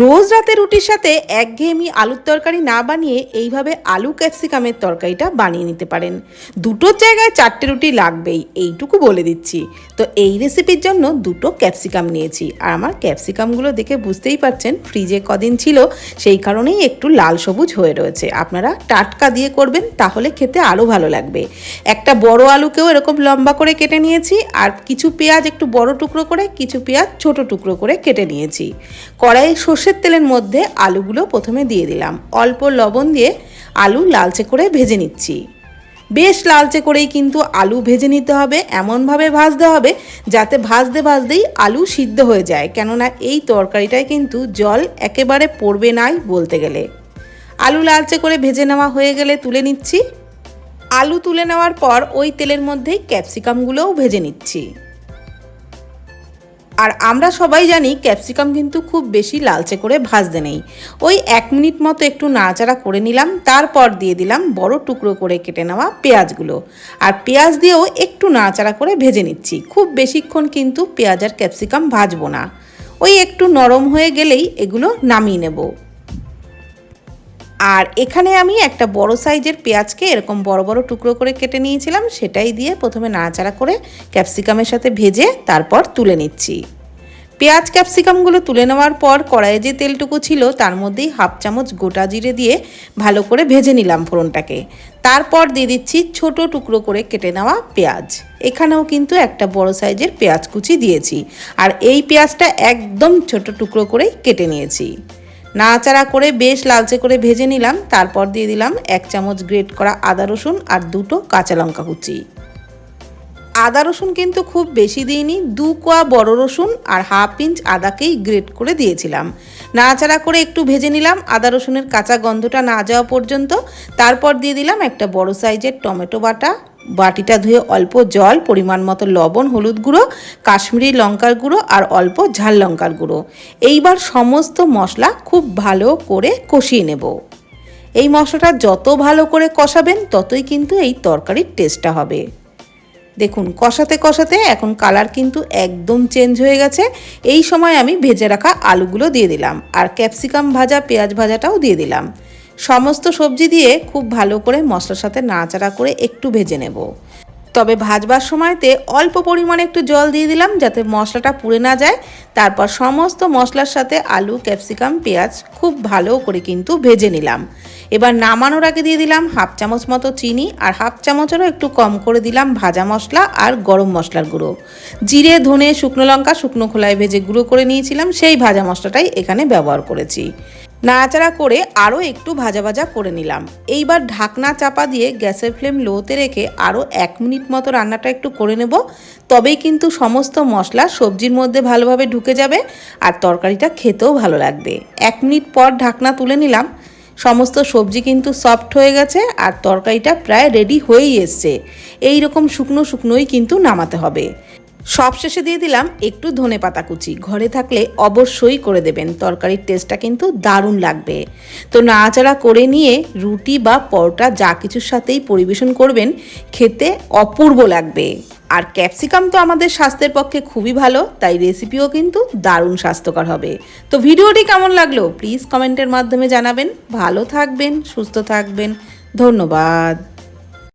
রোজ রাতে রুটির সাথে একঘেয়েমি আলুর তরকারি না বানিয়ে এইভাবে আলু ক্যাপসিকামের তরকারিটা বানিয়ে নিতে পারেন। দুটোর জায়গায় চারটে রুটি লাগবেই, এইটুকু বলে দিচ্ছি। তো এই রেসিপির জন্য দুটো ক্যাপসিকাম নিয়েছি। আর আমার ক্যাপসিকামগুলো দেখে বুঝতেই পারছেন ফ্রিজে কদিন ছিল, সেই কারণেই একটু লাল সবুজ হয়ে রয়েছে। আপনারা টাটকা দিয়ে করবেন, তাহলে খেতে আরও ভালো লাগবে। একটা বড় আলুকেও এরকম লম্বা করে কেটে নিয়েছি, আর কিছু পেঁয়াজ একটু বড় টুকরো করে, কিছু পেঁয়াজ ছোট টুকরো করে কেটে নিয়েছি। কড়াইয়ে সর্ষের তেলের মধ্যে আলুগুলো প্রথমে দিয়ে দিলাম। অল্প লবণ দিয়ে আলু লালচে করে ভেজে নিচ্ছি। বেশ লালচে করেই কিন্তু আলু ভেজে নিতে হবে, এমনভাবে ভাজতে হবে যাতে ভাজতে ভাজতেই আলু সিদ্ধ হয়ে যায়। কেননা এই তরকারিটায় কিন্তু জল একেবারে পড়বে নাই বলতে গেলে। আলু লালচে করে ভেজে নেওয়া হয়ে গেলে তুলে নিচ্ছি। আলু তুলে নেওয়ার পর ওই তেলের মধ্যেই ক্যাপসিকামগুলোও ভেজে নিচ্ছি। আর আমরা সবাই জানি ক্যাপসিকাম কিন্তু খুব বেশি লালচে করে ভাজতে নেই। ওই এক মিনিট মতো একটু নাড়াচাড়া করে নিলাম, তারপর দিয়ে দিলাম বড় টুকরো করে কেটে নেওয়া পেঁয়াজগুলো। আর পেঁয়াজ দিয়েও একটু নাড়াচাড়া করে ভেজে নিচ্ছি। খুব বেশিক্ষণ কিন্তু পেঁয়াজ আর ক্যাপসিকাম ভাজবো না। ওই একটু নরম হয়ে গেলেই এগুলো নামিয়ে নেব। আর এখানে আমি একটা বড় সাইজের পেঁয়াজকে এরকম বড় বড় টুকরো করে কেটে নিয়েছিলাম, সেটাই দিয়ে প্রথমে নাড়াচাড়া করে ক্যাপসিকামের সাথে ভেজে তারপর তুলে নিচ্ছি। পেঁয়াজ ক্যাপসিকামগুলো তুলে নেওয়ার পর কড়াইয়ে যে তেলটুকু ছিল তার মধ্যেই হাফ চামচ গোটা জিরে দিয়ে ভালো করে ভেজে নিলাম ফোড়নটাকে। তারপর দিয়ে দিচ্ছি ছোট টুকরো করে কেটে নেওয়া পেঁয়াজ। এখানেও কিন্তু একটা বড় সাইজের পেঁয়াজ কুচি দিয়েছি। আর এই পেঁয়াজটা একদম ছোট টুকরো করেই কেটে নিয়েছি। নাড়াচাড়া করে বেশ লালচে করে ভেজে নিলাম। তারপর দিয়ে দিলাম এক চামচ গ্রেট করা আদা রসুন আর দুটো কাঁচা লঙ্কা কুচি। আদা রসুন কিন্তু খুব বেশি দিইনি, দু কোয়া বড় রসুন আর হাফ ইঞ্চ আদাকেই গ্রেট করে দিয়েছিলাম। নাড়াচাড়া করে একটু ভেজে নিলাম, আদা রসুনের কাঁচা গন্ধটা না যাওয়া পর্যন্ত। তারপর দিয়ে দিলাম একটা বড় সাইজের টমেটো বাটা বাটিটা ধুয়ে অল্প জল, পরিমাণ মতো লবণ, হলুদ গুঁড়ো, কাশ্মীরি লঙ্কার গুঁড়ো আর অল্প ঝাল লঙ্কার গুঁড়ো। এইবার সমস্ত মশলা খুব ভালো করে কষিয়ে নেব। এই মশলাটা যত ভালো করে কষাবেন, ততই কিন্তু এই তরকারির টেস্টটা হবে। দেখুন, কষাতে কষাতে এখন কালার কিন্তু একদম চেঞ্জ হয়ে গেছে। এই সময় আমি ভেজে রাখা আলুগুলো দিয়ে দিলাম আর ক্যাপসিকাম ভাজা, পেঁয়াজ ভাজাটাও দিয়ে দিলাম। সমস্ত সবজি দিয়ে খুব ভালো করে মশলার সাথে নাড়াচাড়া করে একটু ভেজে নেব। তবে ভাজবার সময়তে অল্প পরিমাণে একটু জল দিয়ে দিলাম যাতে মশলাটা পুড়ে না যায়। তারপর সমস্ত মশলার সাথে আলু, ক্যাপসিকাম, পেঁয়াজ খুব ভালো করে কিন্তু ভেজে নিলাম। এবার নামানোর আগে দিয়ে দিলাম হাফ চামচ মতো চিনি আর হাফ চামচেরও একটু কম করে দিলাম ভাজা মশলা আর গরম মশলার গুঁড়ো। জিরে, ধনে, শুকনো লঙ্কা, শুকনো খোলায় ভেজে গুঁড়ো করে নিয়েছিলাম, সেই ভাজা মশলাটাই এখানে ব্যবহার করেছি। নাড়াচাড়া করে আরও একটু ভাজা ভাজা করে নিলাম। এইবার ঢাকনা চাপা দিয়ে গ্যাসের ফ্লেম লোতে রেখে আরও এক মিনিট মতো রান্নাটা একটু করে নেব। তবেই কিন্তু সমস্ত মশলা সবজির মধ্যে ভালোভাবে ঢুকে যাবে আর তরকারিটা খেতেও ভালো লাগবে। এক মিনিট পর ঢাকনা তুলে নিলাম। সমস্ত সবজি কিন্তু সফট হয়ে গেছে আর তরকারিটা প্রায় রেডি হয়েই এসছে। এই রকম শুকনো শুকনোই কিন্তু নামাতে হবে। সবশেষে দিয়ে দিলাম একটু ধনে পাতা কুচি। ঘরে থাকলে অবশ্যই করে দেবেন। তরকারির টেস্টটা কিন্তু দারুণ লাগবে। তো নাড়াচাড়া করে নিয়ে রুটি বা পরোটা যা কিছুর সাথেই পরিবেশন করবেন, খেতে অপূর্ব লাগবে। আর ক্যাপসিকাম তো আমাদের স্বাস্থ্যের পক্ষে খুবই ভালো, তাই রেসিপিও কিন্তু দারুণ স্বাস্থ্যকর হবে। তো ভিডিওটি কেমন লাগল? প্লিজ কমেন্টের মাধ্যমে জানাবেন। ভালো থাকবেন, সুস্থ থাকবেন। ধন্যবাদ।